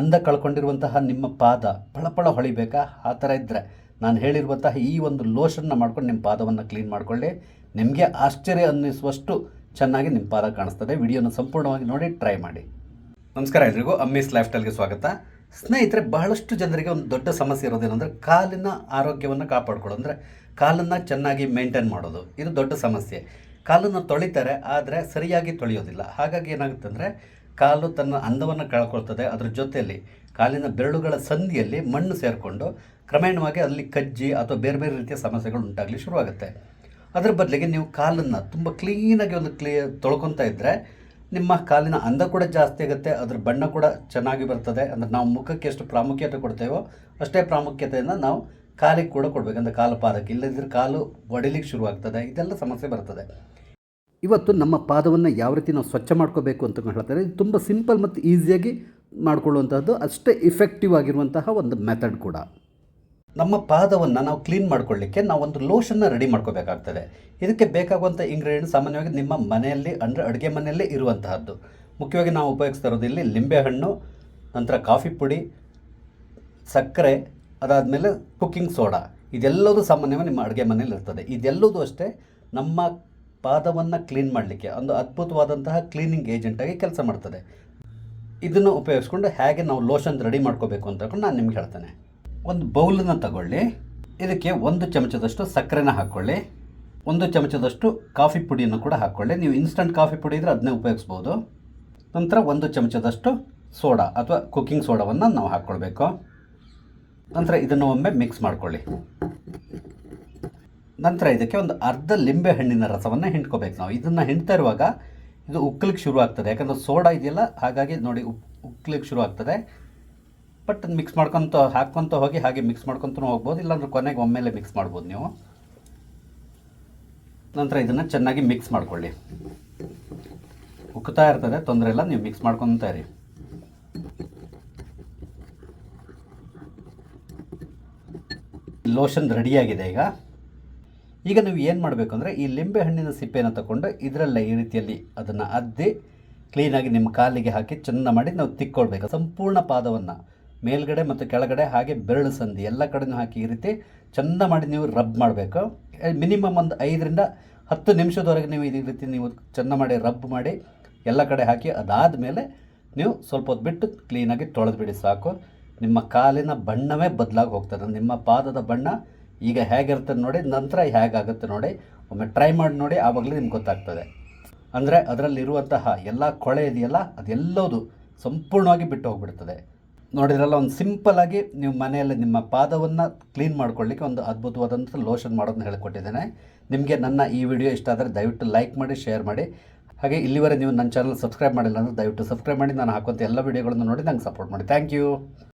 ಅಂದ ಕಳ್ಕೊಂಡಿರುವಂತಹ ನಿಮ್ಮ ಪಾದ ಪಳಪಳ ಹೊಳಿಬೇಕಾ? ಆ ಥರ ಇದ್ದರೆ ನಾನು ಹೇಳಿರುವಂತಹ ಈ ಒಂದು ಲೋಷನ್ನ ಮಾಡ್ಕೊಂಡು ನಿಮ್ಮ ಪಾದವನ್ನು ಕ್ಲೀನ್ ಮಾಡಿಕೊಳ್ಳಿ. ನಿಮಗೆ ಆಶ್ಚರ್ಯ ಅನ್ನಿಸುವಷ್ಟು ಚೆನ್ನಾಗಿ ನಿಮ್ಮ ಪಾದ ಕಾಣಿಸ್ತದೆ. ವಿಡಿಯೋನ ಸಂಪೂರ್ಣವಾಗಿ ನೋಡಿ ಟ್ರೈ ಮಾಡಿ. ನಮಸ್ಕಾರ ಎಲ್ರಿಗೂ. ಅಮ್ಮೀಸ್ ಲೈಫ್ ಸ್ಟೈಲ್ಗೆ ಸ್ವಾಗತ. ಸ್ನೇಹಿತರೆ, ಬಹಳಷ್ಟು ಜನರಿಗೆ ಒಂದು ದೊಡ್ಡ ಸಮಸ್ಯೆ ಇರೋದೇನೆಂದರೆ ಕಾಲಿನ ಆರೋಗ್ಯವನ್ನು ಕಾಪಾಡ್ಕೊಳ್ಳೋ ಅಂದರೆ ಕಾಲನ್ನು ಚೆನ್ನಾಗಿ ಮೇಂಟೈನ್ ಮಾಡೋದು. ಇದು ದೊಡ್ಡ ಸಮಸ್ಯೆ. ಕಾಲನ್ನು ತೊಳಿತಾರೆ, ಆದರೆ ಸರಿಯಾಗಿ ತೊಳೆಯೋದಿಲ್ಲ. ಹಾಗಾಗಿ ಏನಾಗುತ್ತೆ ಅಂದರೆ ಕಾಲು ತನ್ನ ಅಂದವನ್ನು ಕಳ್ಕೊಳ್ತದೆ. ಅದರ ಜೊತೆಯಲ್ಲಿ ಕಾಲಿನ ಬೆರಳುಗಳ ಸಂದಿಯಲ್ಲಿ ಮಣ್ಣು ಸೇರಿಕೊಂಡು ಕ್ರಮೇಣವಾಗಿ ಅಲ್ಲಿ ಕಜ್ಜಿ ಅಥವಾ ಬೇರೆ ಬೇರೆ ರೀತಿಯ ಸಮಸ್ಯೆಗಳು ಉಂಟಾಗಲಿ ಶುರುವಾಗುತ್ತೆ. ಅದರ ಬದಲಿಗೆ ನೀವು ಕಾಲನ್ನು ತುಂಬ ಕ್ಲೀನಾಗಿ ಒಂದು ಕ್ಲೀ ತೊಳ್ಕೊತಾ ಇದ್ದರೆ ನಿಮ್ಮ ಕಾಲಿನ ಅಂದ ಕೂಡ ಜಾಸ್ತಿ ಆಗುತ್ತೆ, ಅದರ ಬಣ್ಣ ಕೂಡ ಚೆನ್ನಾಗಿ ಬರ್ತದೆ. ಅಂದರೆ ನಾವು ಮುಖಕ್ಕೆ ಎಷ್ಟು ಪ್ರಾಮುಖ್ಯತೆ ಕೊಡ್ತೇವೋ ಅಷ್ಟೇ ಪ್ರಾಮುಖ್ಯತೆಯನ್ನು ನಾವು ಕಾಲಿಗೆ ಕೂಡ ಕೊಡಬೇಕು. ಅಂದರೆ ಕಾಲು ಪಾದಕ್ಕೆ. ಇಲ್ಲದಿದ್ದರೆ ಕಾಲು ಒಡಿಲಿಕ್ಕೆ ಶುರುವಾಗ್ತದೆ. ಇದೆಲ್ಲ ಸಮಸ್ಯೆ ಬರ್ತದೆ. ಇವತ್ತು ನಮ್ಮ ಪಾದವನ್ನು ಯಾವ ರೀತಿ ನಾವು ಸ್ವಚ್ಛ ಮಾಡ್ಕೋಬೇಕು ಅಂತ ಹೇಳ್ತಾರೆ, ಇದು ತುಂಬ ಸಿಂಪಲ್ ಮತ್ತು ಈಸಿಯಾಗಿ ಮಾಡ್ಕೊಳ್ಳುವಂಥದ್ದು ಅಷ್ಟೇ ಇಫೆಕ್ಟಿವ್ ಆಗಿರುವಂತಹ ಒಂದು ಮೆಥಡ್ ಕೂಡ. ನಮ್ಮ ಪಾದವನ್ನು ನಾವು ಕ್ಲೀನ್ ಮಾಡ್ಕೊಳ್ಳಿಕ್ಕೆ ನಾವು ಒಂದು ಲೋಷನ್ನ ರೆಡಿ ಮಾಡ್ಕೋಬೇಕಾಗ್ತದೆ. ಇದಕ್ಕೆ ಬೇಕಾಗುವಂಥ ಇಂಗ್ರೀಡಿಯೆಂಟ್ ಸಾಮಾನ್ಯವಾಗಿ ನಿಮ್ಮ ಮನೆಯಲ್ಲಿ, ಅಂದರೆ ಅಡುಗೆ ಮನೆಯಲ್ಲೇ ಇರುವಂತಹದ್ದು. ಮುಖ್ಯವಾಗಿ ನಾವು ಉಪಯೋಗಿಸ್ತಾ ಇರೋದು ಇಲ್ಲಿ ಲಿಂಬೆಹಣ್ಣು ನಂತರ ಕಾಫಿ ಪುಡಿ, ಸಕ್ಕರೆ, ಅದಾದಮೇಲೆ ಕುಕ್ಕಿಂಗ್ ಸೋಡಾ ಇದೆಲ್ಲದೂ ಸಾಮಾನ್ಯವಾಗಿ ನಿಮ್ಮ ಅಡುಗೆ ಮನೆಯಲ್ಲಿ ಇರ್ತದೆ ಇದೆಲ್ಲದೂ ಅಷ್ಟೇ ನಮ್ಮ ಪಾದವನ್ನು ಕ್ಲೀನ್ ಮಾಡಲಿಕ್ಕೆ, ಒಂದು ಅದ್ಭುತವಾದಂತಹ ಕ್ಲೀನಿಂಗ್ ಏಜೆಂಟಾಗಿ ಕೆಲಸ ಮಾಡ್ತದೆ. ಇದನ್ನು ಉಪಯೋಗಿಸ್ಕೊಂಡು ಹೇಗೆ ನಾವು ಲೋಷನ್ ರೆಡಿ ಮಾಡ್ಕೋಬೇಕು ಅಂತ ನಾನು ನಿಮ್ಗೆ ಹೇಳ್ತೇನೆ. ಒಂದು ಬೌಲನ್ನು ತಗೊಳ್ಳಿ, ಇದಕ್ಕೆ ಒಂದು ಚಮಚದಷ್ಟು ಸಕ್ಕರೆನ ಹಾಕ್ಕೊಳ್ಳಿ ಒಂದು ಚಮಚದಷ್ಟು ಕಾಫಿ ಪುಡಿಯನ್ನು ಕೂಡ ಹಾಕ್ಕೊಳ್ಳಿ ನೀವು ಇನ್ಸ್ಟಂಟ್ ಕಾಫಿ ಪುಡಿ ಇದ್ದರೆ ಅದನ್ನೇ ಉಪಯೋಗಿಸ್ಬೋದು. ನಂತರ ಒಂದು ಚಮಚದಷ್ಟು ಸೋಡಾ ಅಥವಾ ಕುಕ್ಕಿಂಗ್ ಸೋಡಾವನ್ನು ನಾವು ಹಾಕ್ಕೊಳ್ಬೇಕು ನಂತರ ಇದನ್ನು ಒಮ್ಮೆ ಮಿಕ್ಸ್ ಮಾಡ್ಕೊಳ್ಳಿ. ನಂತರ ಇದಕ್ಕೆ ಒಂದು ಅರ್ಧ ಲಿಂಬೆ ಹಣ್ಣಿನ ರಸವನ್ನು ಹಿಂಡ್ಕೋಬೇಕು ನಾವು. ಇದನ್ನು ಹಿಂಡ್ತಾ ಇರುವಾಗ ಇದು ಉಕ್ಕಲಿಕ್ಕೆ ಶುರು ಆಗ್ತದೆ. ಯಾಕಂದರೆ ಸೋಡಾ ಇದೆಯಲ್ಲ, ಹಾಗಾಗಿ ನೋಡಿ ಉಕ್ಕಲಿಕ್ಕೆ ಶುರು ಆಗ್ತದೆ. ಬಟ್ ಮಿಕ್ಸ್ ಮಾಡ್ಕೊತ, ಹಾಕ್ಕೊತ ಹೋಗಿ ಹಾಗೆ ಮಿಕ್ಸ್ ಮಾಡ್ಕೊತೂ ಹೋಗ್ಬೋದು, ಇಲ್ಲಾಂದ್ರೆ ಕೊನೆಗೆ ಒಮ್ಮೆಲೆ ಮಿಕ್ಸ್ ಮಾಡ್ಬೋದು ನೀವು. ನಂತರ ಇದನ್ನು ಚೆನ್ನಾಗಿ ಮಿಕ್ಸ್ ಮಾಡ್ಕೊಳ್ಳಿ. ಉಕ್ಕುತ್ತಾ ಇರ್ತದೆ, ತೊಂದರೆ ಇಲ್ಲ, ನೀವು ಮಿಕ್ಸ್ ಮಾಡ್ಕೊತಾ ಇರಿ. ಲೋಷನ್ ರೆಡಿಯಾಗಿದೆ ಈಗ. ಈಗ ನೀವು ಏನು ಮಾಡಬೇಕು ಅಂದರೆ ಈ ಲಿಂಬೆ ಹಣ್ಣಿನ ಸಿಪ್ಪೆಯನ್ನು ತಗೊಂಡು ಇದರಲ್ಲ ಈ ರೀತಿಯಲ್ಲಿ ಅದನ್ನು ಅದ್ದಿ ಕ್ಲೀನಾಗಿ ನಿಮ್ಮ ಕಾಲಿಗೆ ಹಾಕಿ ಚೆಂದ ಮಾಡಿ ನಾವು ತಿಕ್ಕೊಳ್ಬೇಕು ಸಂಪೂರ್ಣ ಪಾದವನ್ನು ಮೇಲ್ಗಡೆ ಮತ್ತು ಕೆಳಗಡೆ ಹಾಗೆ ಬೆರಳು ಸಂಧಿ ಎಲ್ಲ ಕಡೆನೂ ಹಾಕಿ ಈ ರೀತಿ ಚೆಂದ ಮಾಡಿ ನೀವು ರಬ್ ಮಾಡಬೇಕು. ಮಿನಿಮಮ್ ಒಂದು ಐದರಿಂದ ಹತ್ತು ನಿಮಿಷದವರೆಗೆ ನೀವು ಈ ರೀತಿ ನೀವು ಚೆಂದ ಮಾಡಿ ರಬ್ ಮಾಡಿ ಎಲ್ಲ ಕಡೆ ಹಾಕಿ ಅದಾದ ಮೇಲೆ ನೀವು ಸ್ವಲ್ಪ ಹೊತ್ತು ಬಿಟ್ಟು ಕ್ಲೀನಾಗಿ ತೊಳೆದು ಬಿಡಿ ಸಾಕು. ನಿಮ್ಮ ಕಾಲಿನ ಬಣ್ಣವೇ ಬದಲಾಗಿ ಹೋಗ್ತದೆ. ನಿಮ್ಮ ಪಾದದ ಬಣ್ಣ ಈಗ ಹೇಗಿರ್ತದೆ ನೋಡಿ, ನಂತರ ಹೇಗಾಗುತ್ತೆ ನೋಡಿ, ಒಮ್ಮೆ ಟ್ರೈ ಮಾಡಿ ನೋಡಿ, ಆವಾಗಲೇ ನಿಮ್ಗೆ ಗೊತ್ತಾಗ್ತದೆ. ಅಂದರೆ ಅದರಲ್ಲಿರುವಂತಹ ಎಲ್ಲ ಕೊಳೆ ಇದೆಯಲ್ಲ, ಅದೆಲ್ಲದು ಸಂಪೂರ್ಣವಾಗಿ ಬಿಟ್ಟು ಹೋಗ್ಬಿಡ್ತದೆ. ನೋಡಿದ್ರಲ್ಲ, ಒಂದು ಸಿಂಪಲ್ಲಾಗಿ ನೀವು ಮನೆಯಲ್ಲಿ ನಿಮ್ಮ ಪಾದವನ್ನು ಕ್ಲೀನ್ ಮಾಡ್ಕೊಳ್ಳಿಕ್ಕೆ ಒಂದು ಅದ್ಭುತವಾದಂಥ ಲೋಷನ್ ಮಾಡೋದನ್ನ ಹೇಳ್ಕೊಟ್ಟಿದ್ದೇನೆ. ನಿಮಗೆ ನನ್ನ ಈ ವಿಡಿಯೋ ಇಷ್ಟ ಆದರೆ ದಯವಿಟ್ಟು ಲೈಕ್ ಮಾಡಿ ಶೇರ್ ಮಾಡಿ. ಹಾಗೆ ಇಲ್ಲಿವರೆ ನೀವು ನನ್ನ ಚಾನಲ್ ಸಬ್ಸ್ಕ್ರೈಬ್ ಮಾಡಿಲ್ಲ ಅಂದರೆ ದಯವಿಟ್ಟು ಸಬ್ಸ್ಕ್ರೈಬ್ ಮಾಡಿ. ನಾನು ಹಾಕುವಂಥ ಎಲ್ಲ ವಿಡಿಯೋಗಳನ್ನು ನೋಡಿ, ನಂಗೆ ಸಪೋರ್ಟ್ ಮಾಡಿ. Thank you